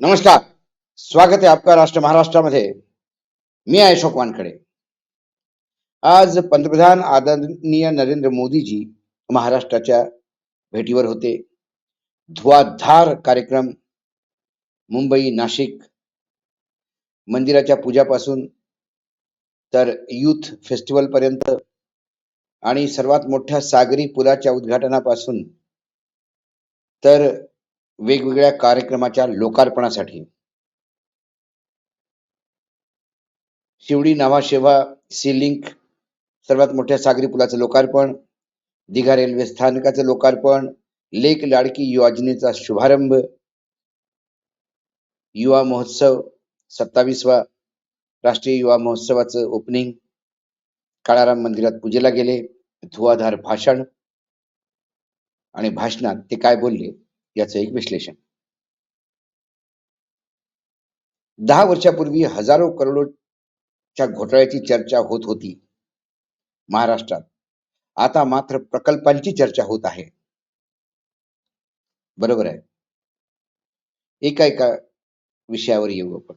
नमस्कार. स्वागत आहे आपका राष्ट्र महाराष्ट्रामध्ये. मी आहे अशोक वानखडे. आज पंतप्रधान आदरणीय नरेंद्र मोदीजी महाराष्ट्राच्या भेटीवर होते. धुवाधार कार्यक्रम मुंबई नाशिक मंदिराच्या पूजापासून तर युथ फेस्टिवल पर्यंत आणि सर्वात मोठ्या सागरी पुलाच्या उद्घाटनापासून तर वेगवेगळ्या कार्यक्रमाच्या लोकार्पणासाठी. शिवडी नावाशेवा सी लिंक सर्वात मोठ्या सागरी पुलाचं लोकार्पण दिघा रेल्वे स्थानकाचं लोकार्पण लेक लाडकी योजनेचा शुभारंभ युवा महोत्सव सत्तावीसवा राष्ट्रीय युवा महोत्सवाचं ओपनिंग काळाराम मंदिरात पूजेला गेले धुवाधार भाषण आणि भाषणात ते काय बोलले? याचं एक विश्लेषण. दहा वर्षापूर्वी हजारो करोडच्या घोटाळ्याची चर्चा होत होती महाराष्ट्रात. आता मात्र प्रकल्पांची चर्चा होत आहे. बरोबर आहे. एका एका विषयावर येऊ आपण.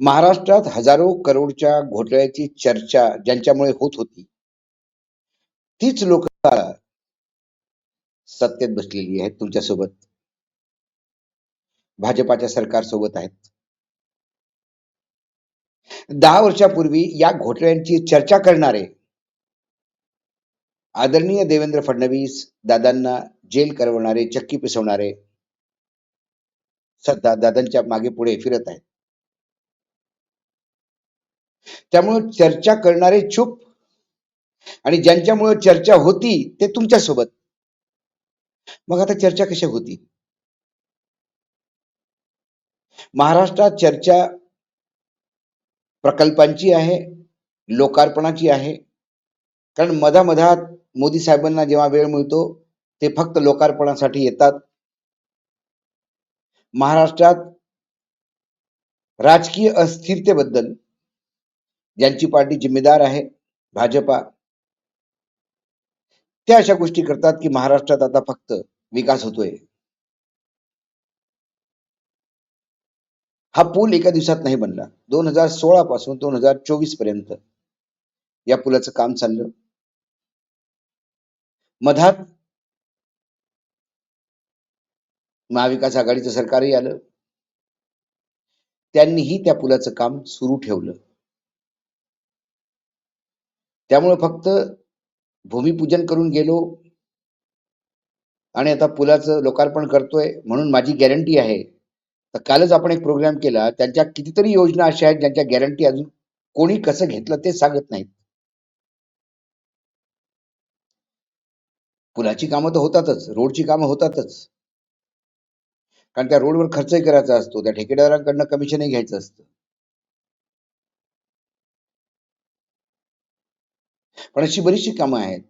महाराष्ट्रात हजारो करोडच्या घोटाळ्याची चर्चा ज्यांच्यामुळे होत होती तीच लोक सत्तेत बसलेली आहेत तुमच्यासोबत. भाजपाच्या सरकार सोबत आहेत. दहा वर्षापूर्वी या घोटाळ्यांची चर्चा करणारे आदरणीय देवेंद्र फडणवीस दादांना जेल करवणारे चक्की पिसवणारे सध्या दादांच्या मागे पुढे फिरत आहेत. त्यामुळे चर्चा करणारे चूप आणि ज्यांच्यामुळे चर्चा होती ते तुमच्यासोबत. मग आता चर्चा कशा होती? महाराष्ट्रात चर्चा प्रकल्पांची आहे लोकार्पणाची आहे. कारण मधामधात मोदी साहेबांना जेव्हा वेळ मिळतो ते फक्त लोकार्पणासाठी येतात. महाराष्ट्रात राजकीय अस्थिरतेबद्दल ज्यांची पार्टी जिम्मेदार आहे भाजपा त्या अशा गोष्टी करतात की महाराष्ट्रात आता फक्त विकास होतोय. हा पूल एका दिवसात नाही बनला. दोन हजार सोळा पासून दोन हजार चोवीसपर्यंत या पुलाचं काम चाललं. मधात महाविकास आघाडीचं सरकारही आलं. त्यांनीही त्या पुलाचं काम सुरू ठेवलं. त्यामुळे फक्त भूमिपूजन करून गेलो. आणि आता पुलाचं लोकार्पण करतोय म्हणून माझी गॅरंटी आहे. तर कालच आपण एक प्रोग्राम केला. त्यांच्या कितीतरी योजना अशा आहेत ज्यांच्या गॅरंटी अजून कोणी कसं घेतलं ते सांगत नाहीत. पुलाची कामं तर होतातच. रोडची कामं होतातच. कारण त्या रोडवर खर्चही करायचा असतो. त्या ठेकेदारांकडनं कमिशनही घ्यायचं असतं. पण अशी बरीचशी कामं आहेत.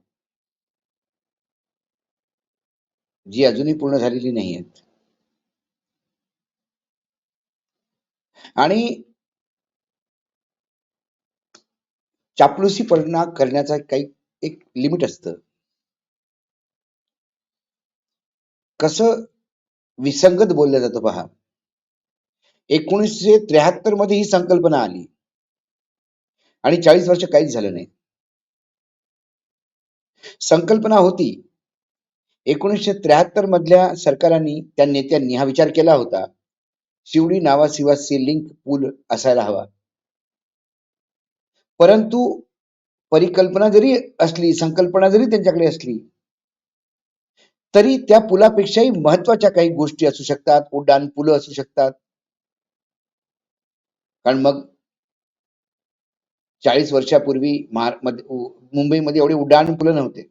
जी अजूनही पूर्ण झालेली नाही आहेत आणि चापलुसी चापलुसीपणा करण्याचा काही एक लिमिट असतं. कसं विसंगत बोललं जातं पहा. एकोणीसशे त्र्याहत्तरमध्ये ही संकल्पना आली. आणि चाळीस वर्ष काहीच झालं नाही. संकल्पना होती. एकोणीसशे त्र्याहत्तर मधल्या सरकारांनी त्या नेत्यांनी हा विचार केला होता. शिवडी नावाशिवा लिंक पूल असायला हवा. परंतु परिकल्पना जरी असली संकल्पना जरी त्यांच्याकडे असली तरी त्या पुलापेक्षाही महत्त्वाच्या काही गोष्टी असू शकतात. उड्डाण पुलं असू शकतात. कारण मग चाळीस वर्षापूर्वी मुंबईमध्ये एवढे उड्डाण पुलं नव्हते.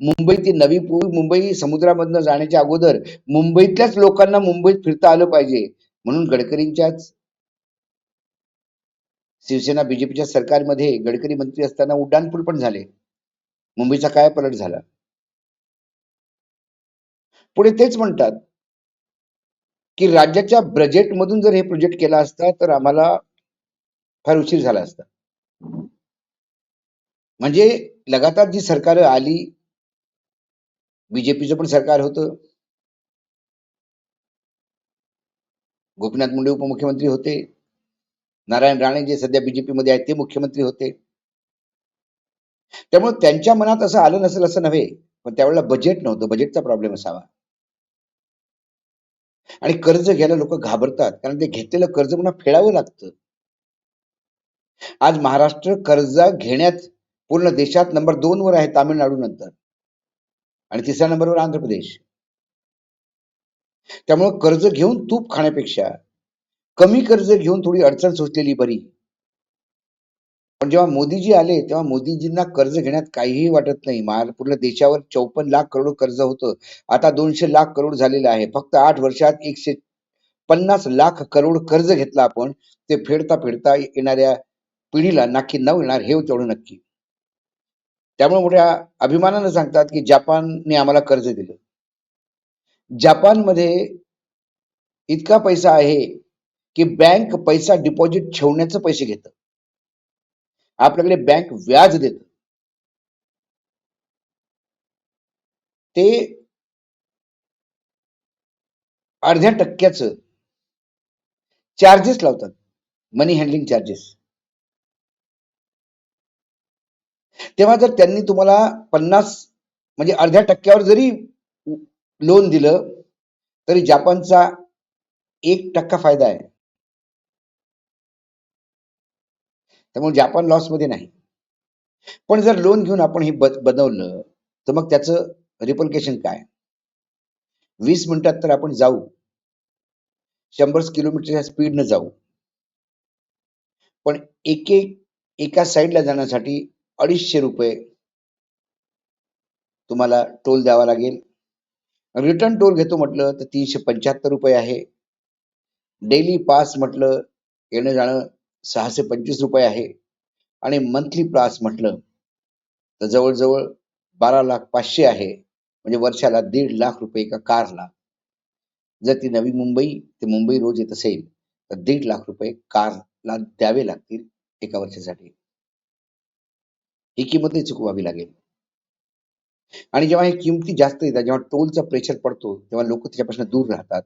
मुंबई ती नवी पूल मुंबई समुद्रामधनं जाण्याच्या अगोदर मुंबईतल्याच लोकांना मुंबईत फिरता आलं पाहिजे म्हणून गडकरींच्याच शिवसेना बीजेपीच्या सरकारमध्ये गडकरी मंत्री असताना उड्डाण पूल पण झाले. मुंबईचा काय पलट झाला. पुढे तेच म्हणतात की राज्याच्या बजेटमधून जर हे प्रोजेक्ट केला असता तर आम्हाला फार उशीर झाला असता. म्हणजे लगातार जी सरकार आली बीजेपीचं पण सरकार होतं. गोपीनाथ मुंडे उपमुख्यमंत्री होते. नारायण राणे जे सध्या बीजेपी मध्ये आहेत ते मुख्यमंत्री होते. त्यामुळे त्यांच्या मनात असं आलं नसेल असं नव्हे पण त्यावेळेला बजेट नव्हतं. बजेटचा प्रॉब्लेम असावा. आणि कर्ज घ्यायला लोक घाबरतात कारण ते घेतलेलं कर्ज पुन्हा फेडावं लागतं. आज महाराष्ट्र कर्ज घेण्यात पूर्ण देशात नंबर दोन वर आहे तामिळनाडू नंतर. आणि तिसऱ्या नंबरवर आंध्र प्रदेश. त्यामुळं कर्ज घेऊन तूप खाण्यापेक्षा कमी कर्ज घेऊन थोडी अडचण सोचलेली बरी. पण जेव्हा मोदीजी आले तेव्हा मोदीजींना कर्ज घेण्यात काहीही वाटत नाही. महार पूर्ण देशावर चौपन्न लाख करोड कर्ज होतं. आता दोनशे लाख करोड झालेलं आहे. फक्त आठ वर्षात एकशे पन्नास लाख करोड कर्ज घेतलं आपण. ते फेडता फेडता येणाऱ्या पिढीला नाकी न येणार हे तेवढं नक्की. त्यामुळे मोठ्या अभिमानानं सांगतात की जपानने आम्हाला कर्ज दिलं. जपानमध्ये इतका पैसा आहे की बँक पैसा डिपॉझिट ठेवण्याचं पैसे घेत. आपल्याकडे बँक व्याज देत. ते अर्ध्या टक्क्याचं चार्जेस लावतात. मनी हँडलिंग चार्जेस तेव्हा जर त्यांनी तुम्हाला पन्नास म्हणजे अर्ध्या टक्क्यावर जरी लोन दिलं तरी जपानचा एक टक्का फायदा आहे. त्यामुळे जपान लॉसमध्ये नाही. पण जर लोन घेऊन आपण हे ब- बनवलं तर मग त्याचं रिपल्केशन काय? वीस मिनिटात तर आपण जाऊ. शंभर किलोमीटरच्या स्पीडनं जाऊ. पण एक एक एका साईडला जाण्यासाठी अडीचशे रुपये तुम्हाला टोल द्यावा लागेल. रिटर्न टोल घेतो म्हटलं तर तीनशे पंच्याहत्तर रुपये आहे. डेली पास म्हटलं येणं जाणं सहाशे पंचवीस रुपये आहे. आणि मंथली पास म्हटलं तर जवळजवळ बारा लाख पाचशे आहे. म्हणजे वर्षाला दीड लाख रुपये एका कारला. जर ती नवी मुंबई ते मुंबई रोज येत असेल तर दीड लाख रुपये कारला द्यावे लागतील एका वर्षासाठी. ही किंमतही चुकवावी लागेल. आणि जेव्हा हे किमती जास्त येतात जेव्हा टोलचा प्रेशर पडतो तेव्हा लोक त्याच्यापासून दूर राहतात.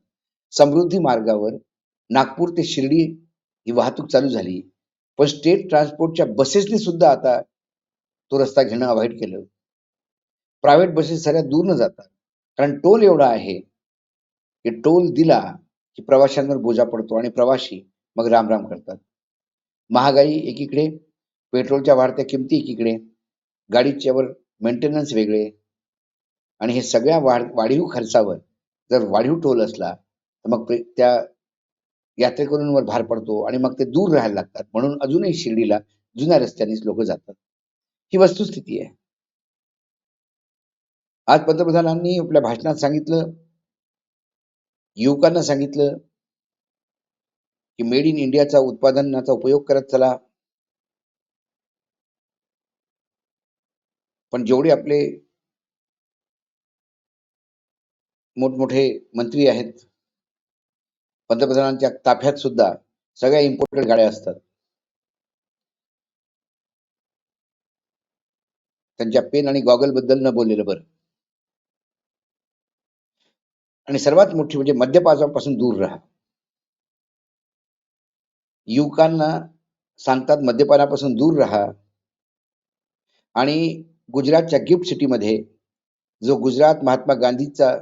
समृद्धी मार्गावर नागपूर ते शिर्डी ही वाहतूक चालू झाली. पण स्टेट ट्रान्सपोर्टच्या बसेसने सुद्धा आता तो रस्ता घेणं अवॉइड केलं. प्रायव्हेट बसेस सगळ्या दूर न जातात कारण टोल एवढा आहे की टोल दिला की प्रवाशांवर बोजा पडतो आणि प्रवाशी मग रामराम करतात. महागाई एकीकडे पेट्रोलच्या वाढत्या किमती एकीकडे गाडीच्यावर मेंटेनन्स वेगळे. आणि हे सगळ्या वाढ वाढीव खर्चावर जर वाढीव टोल असला तर मग त्या यात्रेकरूंवर भार पडतो आणि मग ते दूर राहायला लागतात. म्हणून अजूनही शिर्डीला जुन्या रस्त्यानेच लोक जातात. ही वस्तुस्थिती आहे. आज पंतप्रधानांनी आपल्या भाषणात सांगितलं युवकांना सांगितलं की मेड इन इंडियाचा उत्पादनाचा उपयोग करत चला. पण जेवढे आपले मोठमोठे मंत्री आहेत पंतप्रधानांच्या ताफ्यात सुद्धा सगळ्या इम्पोर्टेड गाड्या असतात. त्यांच्या पेन आणि गॉगलबद्दल न बोललेलं बरं. आणि सर्वात मोठी म्हणजे मद्यपानापासून दूर राहा. युवकांना सांगतात मद्यपानापासून दूर राहा. आणि गुजरातच्या गिफ्ट सिटीमध्ये जो गुजरात महात्मा गांधीचा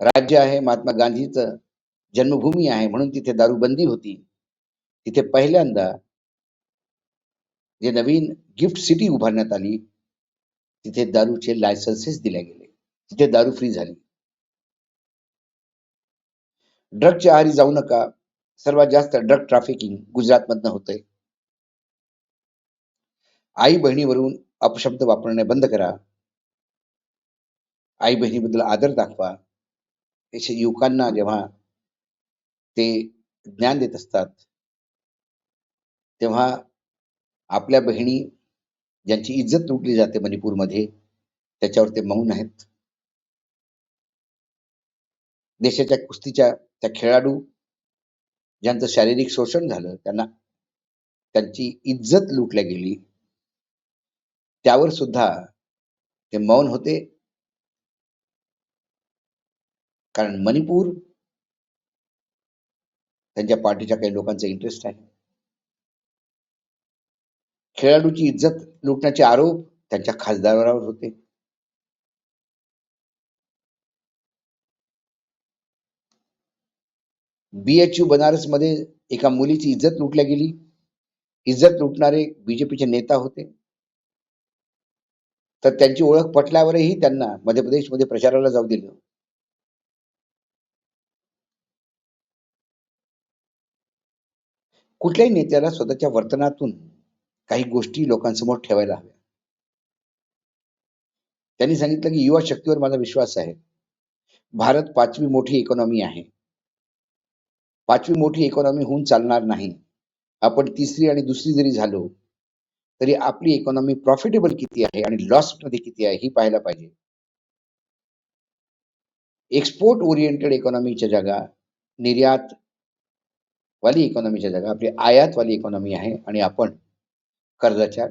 राज्य आहे महात्मा गांधीचं जन्मभूमी आहे म्हणून तिथे दारूबंदी होती. तिथे पहिल्यांदा जे नवीन गिफ्ट सिटी उभारण्यात आली तिथे दारूचे लायसन्सेस दिले गेले. तिथे दारू फ्री झाली. ड्रगच्या आहारी जाऊ नका. सर्वात जास्त ड्रग ट्रॅफिकिंग गुजरातमधनं होतंय. आई बहिणीवरून अपशब्द वापरणे बंद करा. आई बहिणीबद्दल आदर दाखवा. असे युवकांना जेव्हा ते ज्ञान देत असतात तेव्हा आपल्या बहिणी ज्यांची इज्जत लुटली जाते मणिपूरमध्ये त्याच्यावर ते मौन आहेत. देशाच्या कुस्तीच्या त्या खेळाडू ज्यांचं शारीरिक शोषण झालं त्यांना त्यांची इज्जत लुटल्या गेली. त्यावर सुद्धा ते मौन होते. कारण मणिपूर त्यांच्या पार्टीच्या काही लोकांचा इंटरेस्ट आहे. खेळाडूची इज्जत लुटण्याचे आरोप त्यांच्या खासदारावर होते. बीएचयू बनारसमध्ये एका मुलीची इज्जत लुटल्या गेली. इज्जत लुटणारे बीजेपीचे नेता होते. तर त्यांची ओळख पटल्यावरही त्यांना मध्य प्रदेशमध्ये प्रचाराला जाऊ दिलं. कुठल्याही नेत्याला स्वतःच्या वर्तनातून काही गोष्टी लोकांसमोर ठेवायला हव्या. त्यांनी सांगितलं की युवा शक्तीवर माझा विश्वास आहे. भारत पाचवी मोठी इकॉनॉमी आहे. पाचवी मोठी इकॉनॉमी होऊन चालणार नाही. आपण तिसरी आणि दुसरी जरी झालो तरी आपली इकॉनॉमी प्रॉफिटेबल किती आहे आणि लॉसमध्ये किती आहे ही पाहायला पाहिजे. एक्सपोर्ट ओरिएंटेड इकॉनॉमीच्या जागा निर्यात वाली इकॉनॉमीच्या जागा आपली आयात वाली इकॉनॉमी आहे आणि आपण कर्जाच्या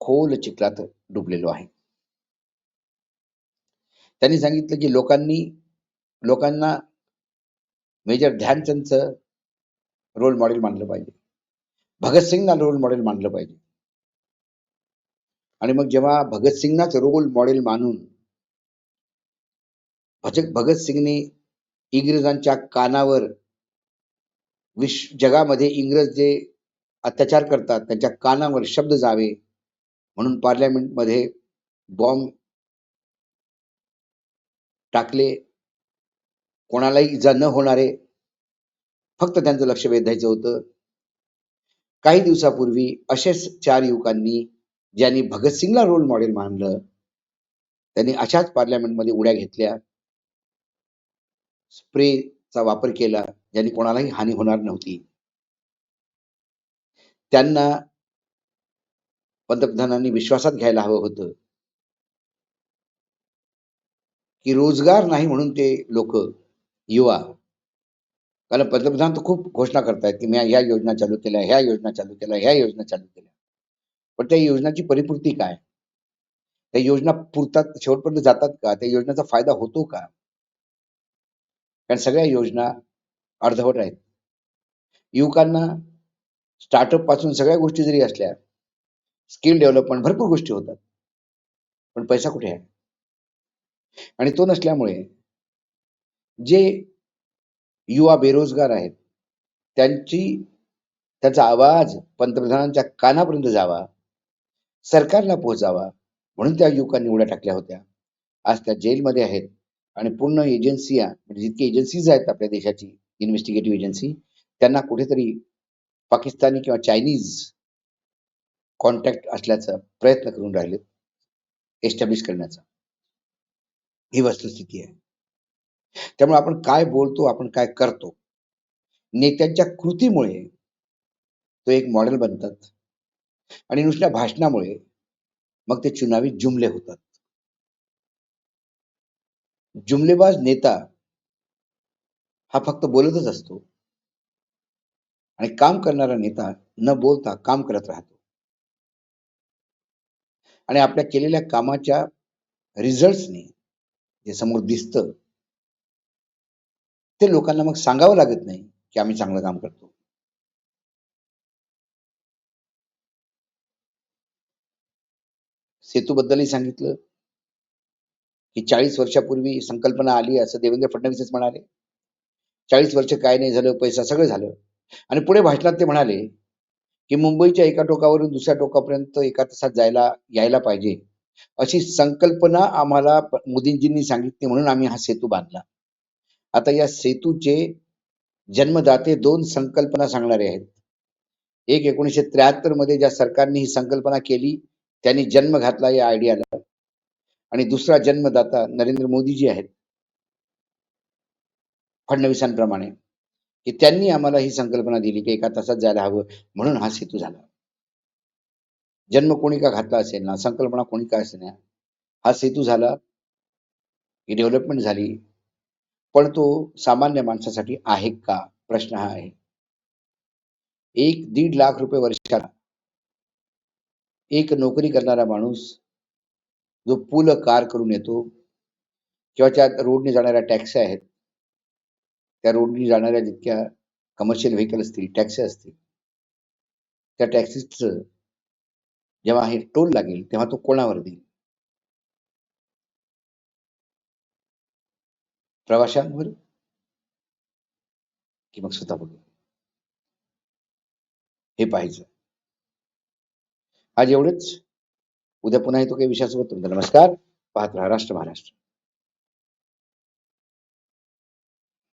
खोल चिखलात डुबलेलो आहे. त्यांनी सांगितलं की लोकांनी लोकांना मेजर ध्यानचंदचं रोल मॉडेल मानलं पाहिजे. भगतसिंगना रोल मॉडेल मानलं पाहिजे. आणि मग जेव्हा भगतसिंगनाच रोल मॉडेल मानून भजक भगतसिंगने इंग्रजांच्या कानावर विश्व जगामध्ये इंग्रज जे अत्याचार करतात त्यांच्या कानावर शब्द जावे म्हणून पार्लमेंटमध्ये बॉम्ब टाकले. कोणालाही इजा न होणारे फक्त त्यांचं लक्ष वेधायचं होतं. काही दिवसापूर्वी असेच चार युवकांनी ज्यांनी भगतसिंगला रोल मॉडेल मानलं त्यांनी अशाच पार्लमेंटमध्ये उड्या घेतल्या स्प्रेचा वापर केला ज्यांनी कोणालाही हानी होणार नव्हती. त्यांना पंतप्रधानांनी विश्वासात घ्यायला हवं होतं. की रोजगार नाही म्हणून ते लोक युवा. कारण पंतप्रधान तर खूप घोषणा करतायत की मी ह्या योजना चालू केल्या ह्या योजना चालू केल्या ह्या योजना चालू केल्या. पण त्या योजनाची परिपूर्ती काय? त्या योजना पुरतात शेवटपर्यंत जातात का? त्या योजनेचा फायदा होतो का? कारण सगळ्या योजना अर्धवट आहेत. युवकांना स्टार्टअपपासून सगळ्या गोष्टी जरी असल्या स्किल डेव्हलपमेंट भरपूर गोष्टी होतात. पण पैसा कुठे आहे? आणि तो नसल्यामुळे जे युवा बेरोजगार आहेत त्यांची त्याचा आवाज पंतप्रधानांच्या कानापर्यंत जावा सरकारला पोहोचावा म्हणून त्या युवकांनी उड्या टाकल्या होत्या. आज त्या जेलमध्ये आहेत आणि पूर्ण एजन्सिया म्हणजे जितकी एजन्सीज आहेत आपल्या देशाची इन्व्हेस्टिगेटिव्ह एजन्सी त्यांना कुठेतरी पाकिस्तानी किंवा चायनीज कॉन्टॅक्ट असल्याचा प्रयत्न करून राहिले एस्टॅब्लिश करण्याचा. ही वस्तुस्थिती आहे. त्यामुळे आपण काय बोलतो आपण काय करतो नेत्यांच्या कृतीमुळे तो एक मॉडेल बनतात. आणि नुसत्या भाषणामुळे मग ते चुनावी जुमले होतात. जुमलेबाज नेता हा फक्त बोलतच असतो. आणि काम करणारा नेता न बोलता काम करत राहतो. आणि आपल्या केलेल्या कामाच्या रिझल्ट्सने जे समोर दिसतं ते लोकांना मग सांगावं लागत नाही की आम्ही चांगलं काम करतो. सेतूबद्दलही सांगितलं. की चाळीस वर्षापूर्वी संकल्पना आली असं देवेंद्र फडणवीसच म्हणाले. चाळीस वर्ष काय नाही झालं पैसा सगळं झालं. आणि पुढे भाषणात ते म्हणाले की मुंबईच्या एका टोकावरून दुसऱ्या टोकापर्यंत एका तासात जायला यायला पाहिजे. अशी संकल्पना आम्हाला मोदींजींनी सांगितली म्हणून आम्ही हा सेतू बांधला. आता या सेतूचे जन्मदाते दोन संकल्पना सांगणारे आहेत. एक एकोणीसशे त्र्याहत्तरमध्ये ज्या सरकारने ही संकल्पना केली त्यांनी जन्म घातला या आयडियाला आणि दुसरा जन्मदाता नरेंद्र मोदीजी आहेत. फडणवीसांप्रमाणे. की त्यांनी आम्हाला ही संकल्पना दिली की एका तासात जायला हवं म्हणून हा सेतू झाला. जन्म कोणी का घातला असेल ना संकल्पना कोणी का असेल ना हा सेतू झाला. ही डेव्हलपमेंट झाली. पण तो सामान्य माणसासाठी आहे का? प्रश्न हा आहे. एक दीड लाख रुपये वर्षाला एक नोकरी करणारा माणूस जो पूल कार करून येतो किंवा त्या रोडने जाणाऱ्या टॅक्सी आहेत त्या रोडने जाणाऱ्या जितक्या कमर्शियल व्हेकल असतील टॅक्सी असतील त्या टॅक्सीचं जेव्हा हे टोल लागेल तेव्हा तो कोणावर देईल? प्रवाशांवर की मग स्वतः बघेल हे पाहिजे आज एवढंच. उद्या पुन्हा येतो काही विषयासोबत तुमचा नमस्कार. पाहत राहा राष्ट्र महाराष्ट्र.